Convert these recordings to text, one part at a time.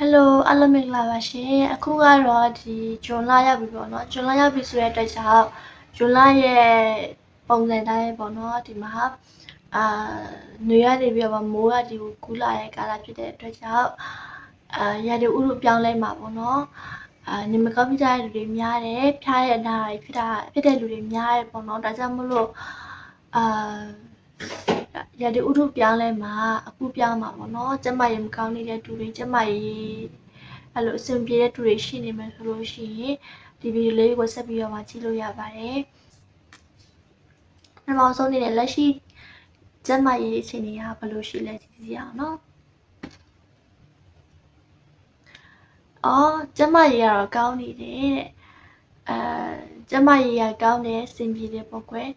ဟယ်လိုအားလုံးမင်္ဂလာပါရှင်အခုကတော့ဒီဂျွန်လာရောက်ပြီပေါ့နော်ဂျွန်လာရောက်ပြီဆိုတဲ့အတွက်ကြောင့်ဂျွန်လာရဲ့ပုံစံတိုင်းပေါ့နော်ဒီမှာအာနေရနေပြီးတော့မိုးကဒီကိုကူးလာတဲ့ကာလဖြစ်တဲ့အတွက်ကြောင့်အာရတဲ့ဥရုပြောင်းလဲမှာပေါ့နော်အာနေမကောင်းပြကြတဲ့လူတွေများတယ်ဖျားရတဲ့အားတွေဖြစ်တာဖြစ်တဲ့လူတွေများတယ်ပေါ့နော်ဒါကြောင့်မလို့အာ ရတဲ့ဥထုပြောင်းလဲမှာအခုပြောင်းမှာပေါ့နော်ကျမရေမကောင်းနေတဲ့သူတွေကျမရေအဲ့လိုအဆင်ပြေတဲ့သူတွေရှိနေမယ်ဆိုလို့ရှိရင်ဒီဗီဒီယိုလေးကိုဆက်ပြီးတော့မှကြည့်လို့ရပါတယ်နောက်နောက်ဆုံးနေတဲ့လက်ရှိကျမရေအခြေအနေကဘယ်လိုရှိလဲကြည့်ကြည့်အောင်နော်အော်ကျမရေကတော့ကောင်းနေတယ်တဲ့အဲကျမရေကကောင်းတယ်အဆင်ပြေတယ်ပေါ့ကွယ်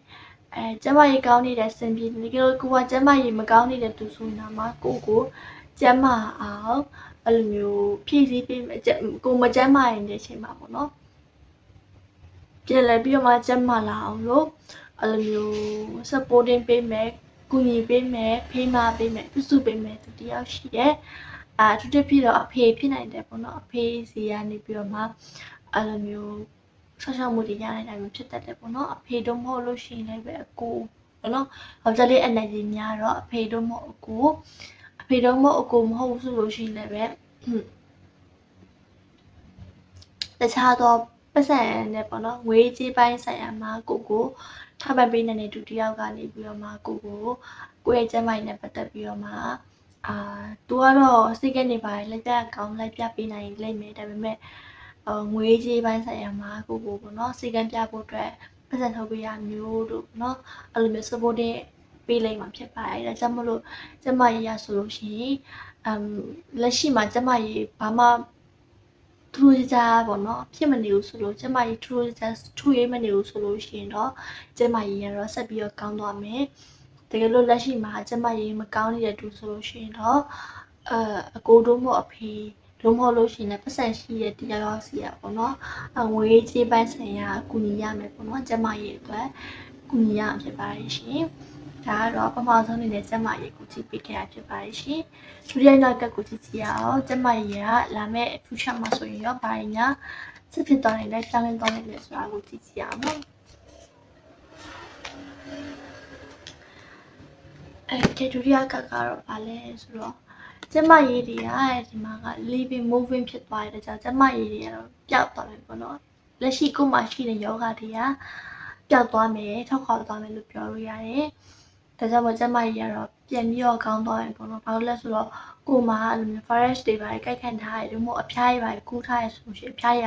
အဲကျမကြီးကောင်းနေတဲ့စင်ပြေတကယ်လို့ကိုကကျမကြီးမကောင်းနေတဲ့သူဆိုရင်မှကိုကိုကျမအောင်အဲ့လိုမျိုးဖြည့်ဆည်းပေးမယ်ကျကိုမကျမရင်တဲ့အချိန်မှာပေါ့နော်ပြန်လဲပြီးတော့မှကျမလာအောင်လို့အဲ့လိုမျိုး supporting ပေးမယ်ကူညီပေးမယ်ဖေးမပေးမယ်ပြုစုပေးမယ်သူတယောက်ရှိတယ်အာသူတစ်ဖြစ်တော့အဖေဖြစ်နိုင်တယ်ပေါ့နော်အဖေစီကနေပြီးတော့မှအဲ့လိုမျိုး ဆောက်ရှောက်မှုတွေရတဲ့တိုင်းမှာဖြစ်တတ်တယ်ပေါ့နော်အဖေတို့မဟုတ်လို့ရှိရင်လည်းပဲအကိုပေါ့နော်ယောက်ျားလေး energy များတော့အဖေတို့မဟုတ်အကိုအဖေတို့မဟုတ်အကိုမဟုတ်ဆိုလို့ရှိရင်လည်းပဲတခြားသောပတ်စံနဲ့ပေါ့နော်ငွေကြေးပိုင်းဆိုင်ရာမှာကိုကိုထပ်ပတ်ပေးနေတဲ့ဒုတိယကနေပြီးတော့မှကိုကိုကိုယ့်ရဲ့ကျန်းမာရေးနဲ့ပတ်သက်ပြီးတော့မှအာသူကတော့စိတ်ကနေပါတယ်လက်ပြကောင်းလက်ပြပေးနိုင်လိမ့်မယ်ဒါပေမဲ့အ ငွေကြေးပိုင်းဆိုင်ရာမှာကိုကိုပေါ့နော်စီကံပြဖို့အတွက်ပတ်စံထုတ်ပေးရမျိုးတို့ပေါ့နော်အဲ့လိုမျိုး supporting ပေးလိုက်မှာဖြစ်ပါတယ်ဒါကြောင့်မလို့ကျမကြီးရဆိုလို့ရှိရင်အမ်လက်ရှိမှာကျမကြီးဘာမှထူးခြားပေါ့နော်ဖြစ်မနေဘူးဆိုလို့ကျမကြီးထူးခြားထူးရေးမနေဘူးဆိုလို့ရှိရင်တော့ကျမကြီးရတော့ဆက်ပြီးတော့ကောင်းသွားမယ်တကယ်လို့လက်ရှိမှာကျမကြီးမကောင်းနေတဲ့သူဆိုလို့ရှိရင်တော့အအကိုတို့မို့အဖေ လုံးမဟုတ်လို့ရှိရင်လည်းပတ်စံရှိတဲ့တရားရောစီရပေါ့နော်အငွေကြေးပိုင်းဆိုင်ရာအကူညီရမယ်ပေါ့နော်ကျမကြီးအတွက်ကူညီရမှာဖြစ်ပါတယ်ရှင်ဒါကတော့ပထမဆုံးအနေနဲ့ကျမကြီးကိုကြည့်ပေးခဲ့တာဖြစ်ပါတယ်ရှင်ဒုတိယနောက်ကကိုကြည့်ကြည့်ရအောင်ကျမကြီးကလာမယ့် future မှာဆိုရင်ရောဘာတွေညာ စစ်ဖြစ်သွားနိုင်လဲပြောင်းလဲသွားနိုင်လဲဆိုတာကိုကြည့်ကြည့်ရအောင်နော်အဲဒီဒုတိယကကတော့ဘာလဲဆိုတော့ ကျမရည်တွေကဒီမှာက living moving ဖြစ်သွားတဲ့ကြောင့်ကျမရည်တွေကတော့ပျောက်သွားမယ်ပေါ့နော်လက်ရှိကိုယ်မှာရှိတဲ့ယောဂတွေကပျောက်သွားမယ်ထောက်ခေါက်သွားမယ်လို့ပြောလို့ရတယ်ဒါကြောင့်မို့ကျမရည်ကတော့ပြန်ပြီးတော့ကောင်းသွားမယ်ပေါ့နော်ဘာလို့လဲဆိုတော့ကိုယ်မှာအဲ့လိုမျိုး virus တွေပါကြိုက်ခံထားရတယ်လို့မို့အဖျားရပါကူးထားရဆိုလို့ရှိရင်အဖျားရ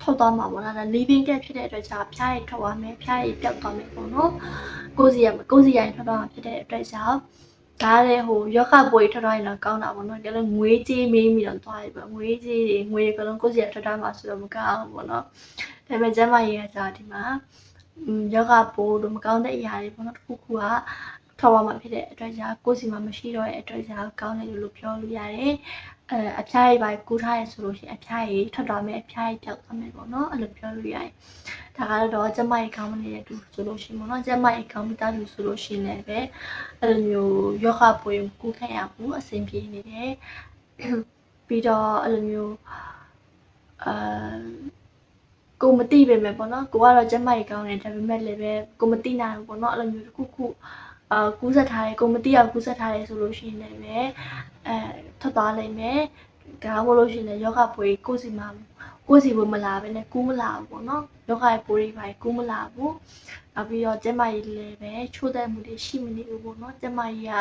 ထွက်သွားမှာပေါ့နော်ဒါ living တက်ဖြစ်တဲ့အတွက်ကြောင့်အဖျားရထွက်သွားမယ်အဖျားရပျောက်သွားမယ်ပေါ့နော်ကိုယ်စီရကိုယ်စီရထွက်သွားမှာဖြစ်တဲ့အတွက်ကြောင့် ဒါလည်းဟိုယောဂပွဲထွက်သွားရင်တော့ကောင်းတာပေါ့နော်။ဒါလည်းငွေကြေးမေးမိတော့သွားပြီပေါ့။ငွေကြေးတွေငွေကလုံးကိုယ့်စီကထွက်သွားမှာဆိုတော့မကောင်းဘူးပေါ့နော်။ဒါပေမဲ့ကျမကြီးကကြာဒီမှာယောဂပိုးတို့မကောင်းတဲ့အရာတွေပေါ့နော်။တစ်ခုခုကထွက်သွားမှာဖြစ်တဲ့အတွက်ကြောင့်ကိုယ့်စီမှာမရှိတော့တဲ့အတွက်ကြောင့်ကောင်းတယ်လို့ပြောလို့ရတယ်။အဲအဖျားရည်ပါကူးထားရဆိုလို့ရှိရင်အဖျားရည်ထွက်သွားမယ်အဖျားရည်ပြောက်သွားမယ်ပေါ့နော်။အဲ့လိုပြောလို့ရတယ်။ ဒါကတော့ကျမကြီးကောင်းမနေတဲ့သူဆိုလို့ရှိရင်ပေါ့နော်။ကျမကြီးကောင်းမိသားစုဆိုလို့ရှိရင်လည်းပဲအဲ့လိုမျိုးယောဂပွဲကူးခံရဘူးအဆင်ပြေနေတယ်ပြီးတော့အဲ့လိုမျိုးအာကိုမတိပဲမယ်ပေါ့နော်ကိုကတော့ကျမကြီးကောင်းတယ်ဒါပေမဲ့လည်းပဲကိုမတိနိုင်ဘူးပေါ့နော်အဲ့လိုမျိုးတစ်ခုခုအာကူးဆက်ထားတယ်ကိုမတိအောင်ကူးဆက်ထားတယ်ဆိုလို့ရှိရင်လည်းပဲအဲထွက်သွားနိုင်မယ်ဒါမှမဟုတ်လို့ရှိရင်လည်းယောဂပွဲကိုယ်စီမှာ ကိုယ်စီဘမလာပဲနဲ့ကူးမလာဘူးပေါ့နော်ယောဂရဲ့ပိုးတွေပါကူးမလာဘူးနောက်ပြီးတော့ကျမကြီးလည်းပဲချိုးတဲ့မှုတွေရှိမနေဘူးပေါ့နော်ကျမကြီးက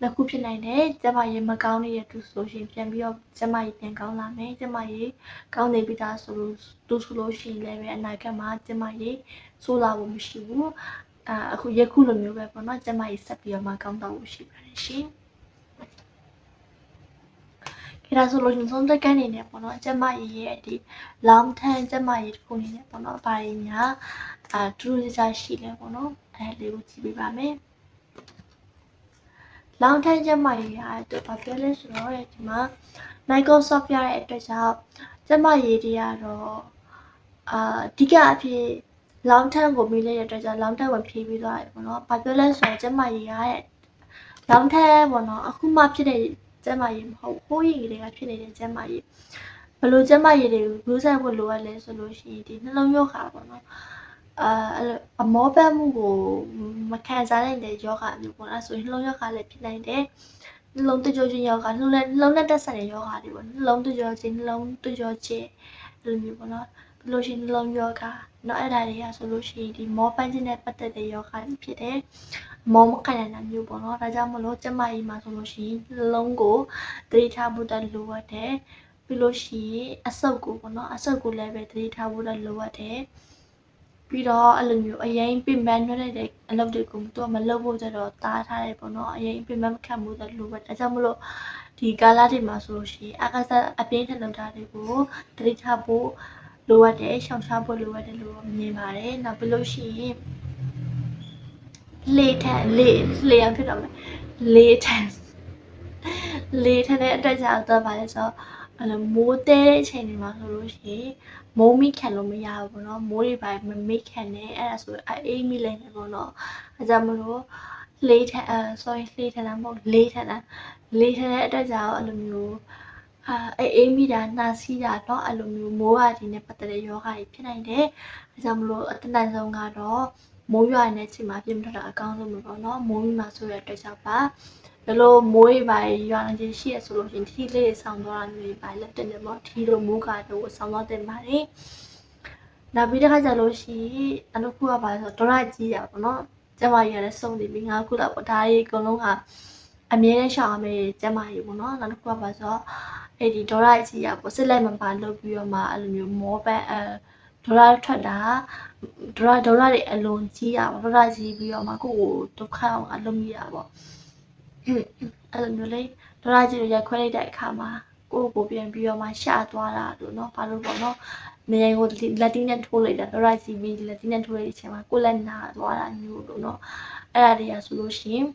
နှစ်ခုဖြစ်နိုင်တယ်ကျမကြီးမကောင်းနေတဲ့သူဆိုရှင်ပြန်ပြီးတော့ကျမကြီးပြန်ကောင်းလာမယ်ကျမကြီးကောင်းနေပြီသားဆိုလို့သူဆိုလို့ရှိရင်လည်းပဲအနာဂတ်မှာကျမကြီးဆိုးလာဖို့မရှိဘူးအာအခုယခုလိုမျိုးပဲပေါ့နော်ကျမကြီးဆက်ပြီးတော့မှကောင်းတော့ဖို့ရှိပါတယ်ရှင် ခေဒါဆိုလို့ရှင်ဆုံးသက်ကနေနေပေါ့နော်ကျမကြီးရဲ့ဒီ long term ကျမကြီးတစ်ခုနေနေပေါ့နော်ဘာတွေညာအာထူးခြားရှိလဲပေါ့နော်အဲလေးကိုကြည့်ပေးပါမယ်။ long term ကျမကြီးကတော့ဘာပြောလဲဆိုတော့ဒီမှာ Microsoft ရတဲ့အတွက်ကြောင့်ကျမကြီးတွေကတော့အာအဓိကအဖြစ် long term ကိုမေးလိုက်တဲ့အတွက်ကြောင့် long term ကိုဖြေပြီးသွားတယ်ပေါ့နော်။ဘာပြောလဲဆိုတော့ကျမကြီးရတဲ့ long term ပေါ့နော်အခုမှဖြစ်တဲ့ ကျန်းမာရေးမဟုတ်ဟိုးရည်ကလေးကဖြစ်နေတဲ့ကျန်းမာရေးဘလို့ကျန်းမာရေးတွေကိုရိုးစားဖို့လိုအပ်လဲဆိုလို့ရှိရင်ဒီနှလုံးရောဂါပေါ့နော်အာအမောပတ်မှုကိုမခံစားနိုင်တဲ့ယောဂမျိုးပေါ့နော်ဆိုရင်နှလုံးရောဂါလည်းဖြစ်နိုင်တယ်နှလုံးတကြောချင်းယောဂနှလုံးနှလုံးနဲ့တက်ဆိုင်တဲ့ယောဂတွေပေါ့နှလုံးတကြောချင်းနှလုံးတကြောချင်းဒီလိုမျိုးပေါ့နော်ဘလို့ရှိရင်နှလုံးယောဂနော်အဲ့ဒါတွေကဆိုလို့ရှိရင်ဒီမောပန်းခြင်းနဲ့ပတ်သက်တဲ့ယောဂတွေဖြစ်တယ် မောမခံနိုင်တာမျိုးပေါ့နော်ဒါကြောင့်မလို့ကျမကြီးမှာဆိုလို့ရှိရင်နှလုံးကိုသတိထားဖို့တက်လိုအပ်တယ်ပြီးလို့ရှိရင်အဆုပ်ကိုပေါ့နော်အဆုပ်ကိုလည်းပဲသတိထားဖို့တက်လိုအပ်တယ်ပြီးတော့အဲ့လိုမျိုးအရင်ပင်ပန်းရွက်လိုက်တဲ့အလုပ်တွေကိုသူကမလုပ်ဖို့ကြတော့တားထားတယ်ပေါ့နော်အရင်ပင်ပန်းမခံမှုတက်လိုအပ်ဒါကြောင့်မလို့ဒီကာလတွေမှာဆိုလို့ရှိရင်အာကာသအပြင်းထန်လုပ်တာတွေကိုသတိထားဖို့လိုအပ်တယ်ရှောင်ရှားဖို့လိုအပ်တယ်လို့မြင်ပါတယ်နောက်ပြီးလို့ရှိရင် လေထန်လေလေအောင်ဖြစ်တော့မယ်လေထန်လေထန်တဲ့အတွက်ကြောင့်သွားပါလဲဆိုတော့အဲ့လိုမိုးတဲတဲ့အချိန်တွေမှာဆိုလို့ရှိရင်မိုးမိခံလို့မရဘူးပေါ့နော်မိုးတွေပါမမိခံနဲ့အဲ့ဒါဆိုအေးမိလိုက်နေပေါ့နော်အဲကြောင့်မလို့လေထန်အဲ sorry လေထန်တာမဟုတ်လေထန်တာလေထန်တဲ့အတွက်ကြောင့်အဲ့လိုမျိုးအဲအေးမိတာနှာစီးတာတော့အဲ့လိုမျိုးမိုးရည်နဲ့ပတ်သက်တဲ့ယောဂတွေဖြစ်နိုင်တယ်။အဲကြောင့်မလို့အတန်တန်ဆုံးကတော့ မိုးရွာနေတဲ့အချိန်မှာပြင်ထွက်တာအကောင်းဆုံးပဲပေါ့နော်မိုးမိမှာဆိုရတဲ့အတွက်ကြောင့်ပါဘယ်လိုမိုးတွေပါရွာနေခြင်းရှိရဆိုလို့ရှင်ထီလေးတွေဆောင်းသွားတာမျိုးတွေပါလက်တင်တယ်ပေါ့ထီလိုမိုးကတော့ဆောင်းသွားတင်ပါတယ်နောက်ပြီးတဲ့ခါကျလို့ရှိရင်အလုပ်ခုကပါဆိုဒေါရကြီးရပါတော့ကျမကြီးရလည်းစုံနေပြီငါခုတော့ပေါ့ဒါကြီးအကုန်လုံးကအမြဲတမ်းရှောင်ရမယ်ကျမကြီးပေါ့နော်နောက်တစ်ခုကပါဆိုအဲ့ဒီဒေါရကြီးရပေါ့စစ်လိုက်မပါလုပ်ပြီးတော့မှအဲ့လိုမျိုးမောပန်းအဲ ဒေါရထွက်တာဒေါရဒေါရတွေအလွန်ကြီးရပါဒေါရကြီးပြီးတော့မှကိုယ့်ကိုဒုက္ခအောင်အလုပ်မိရပါပေါ့အဲ့လိုမျိုးလေးဒေါရကြီးကိုရိုက်ခွဲလိုက်တဲ့အခါမှာကိုယ့်ကိုပြန်ပြီးတော့မှရှာသွားတာလို့เนาะဘာလို့ပေါ့เนาะမြန်ရင်ကိုလက်တီးနဲ့ထိုးလိုက်တာဒေါရကြီးပြီးလက်တီးနဲ့ထိုးလိုက်တဲ့အချိန်မှာကိုယ်လက်နာသွားတာမျိုးလို့เนาะအဲ့ဒါတွေကဆိုလို့ရှိရင်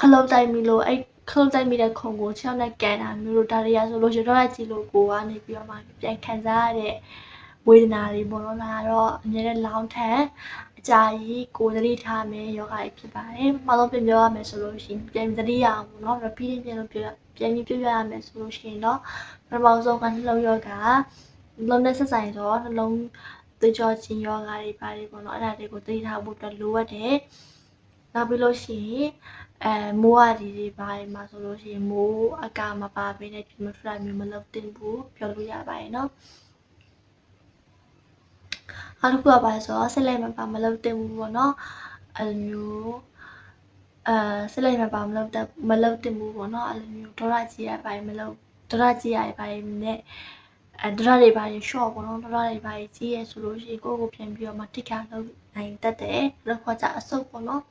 ခလုတ်တိုက်မိလို့အဲ့ ခလုတ်တိုက်မိတဲ့ခုံကိုချောင်းနဲ့ကန်တာမျိုးလို့ဒါတွေကဆိုလို့ရှိရင်ဒေါရကြီးလို့ကိုကနေပြီးတော့မှပြန်ခံစားရတဲ့ဝေဒနာတွေပေါ့နော်ဒါကတော့အမြဲတမ်းလောင်းထန်အကြာကြီးကိုယ်သတိထားမယ်ယောဂကြီးဖြစ်ပါတယ်။မှတော့ပြန်ပြောရမယ်ဆိုလို့ရှိရင်ပြန်သတိရအောင်ပေါ့နော် repeating ပြန်လို့ပြောပြန်ပြီးပြောပြရမယ်ဆိုလို့ရှိရင်တော့ပထမဆုံးကနှလုံးယောဂနှလုံးနဲ့ဆက်ဆိုင်တော့နှလုံးသွေးကြောချင်းယောဂတွေပါတယ်ပေါ့နော်အဲ့ဒါတွေကိုသတိထားဖို့အတွက်လိုအပ်တယ်။ နောက်ပြီးလို့ရှိရင်အဲမိုးရဒီတွေပါတယ်မှာဆိုလို့ရှိရင်မိုးအကာမပါဘဲနဲ့ဒီမထရမျိုးမလုပ်သင့်ဘူးပြောလို့ရပါတယ်နော်။နောက်တစ်ခုကပါဆိုတော့ဆက်လိုက်မပါမလုပ်သင့်ဘူးပေါ့နော်အဲ့လိုမျိုးအဲဆက်လိုက်မပါမလုပ်တမလုပ်သင့်ဘူးပေါ့နော်အဲ့လိုမျိုးဒေါရကြီးရပိုင်းမလုပ်ဒေါရကြီးရပိုင်းနဲ့ အဲဒေါရတွေပိုင်း short ပေါ့နော်ဒေါရတွေပိုင်းကြီးရဲဆိုလို့ရှိရင်ကိုယ့်ကိုပြန်ပြီးတော့မှတိခါလုပ်နိုင်တတ်တယ်နောက်ခေါ်ကြအဆုပ်ပေါ့နော်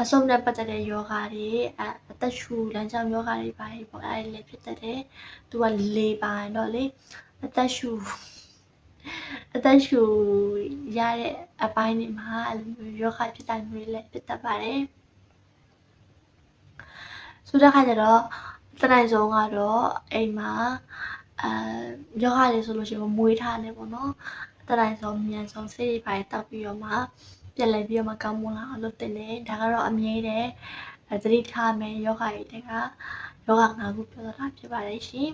အဆုပ်နဲ့ပတ်သက်တဲ့ယောဂတွေအအသက်ရှူလမ်းကြောင်းယောဂတွေပိုင်းပေါ့အဲ့ဒါလည်းဖြစ်တတ်တယ်သူကလေပါရင်တော့လေအသက်ရှူအသက်ရှူရတဲ့အပိုင်းတွေမှာအဲ့လိုမျိုးယောဂဖြစ်တာမျိုးတွေလည်းဖြစ်တတ်ပါတယ်ဆိုတဲ့ခါကျတော့တနိုင်ဆုံးကတော့အိမ်မှာ အဲယောဂတွေဆိုလို့ရှိရင်မွေးထားတယ်ပေါ့နော်တနိုင်ဆုံးမြန်ဆုံးဆေးတွေပိုင်းတောက်ပြီးတော့မှပြန်လည်ပြီးတော့မှကောင်းမွန်လာအောင်လုပ်တင်တယ်ဒါကတော့အမြဲတည်းသတိထားမယ်ယောဂတွေတကယောဂ၅ခုပြောတာဖြစ်ပါတယ်ရှင်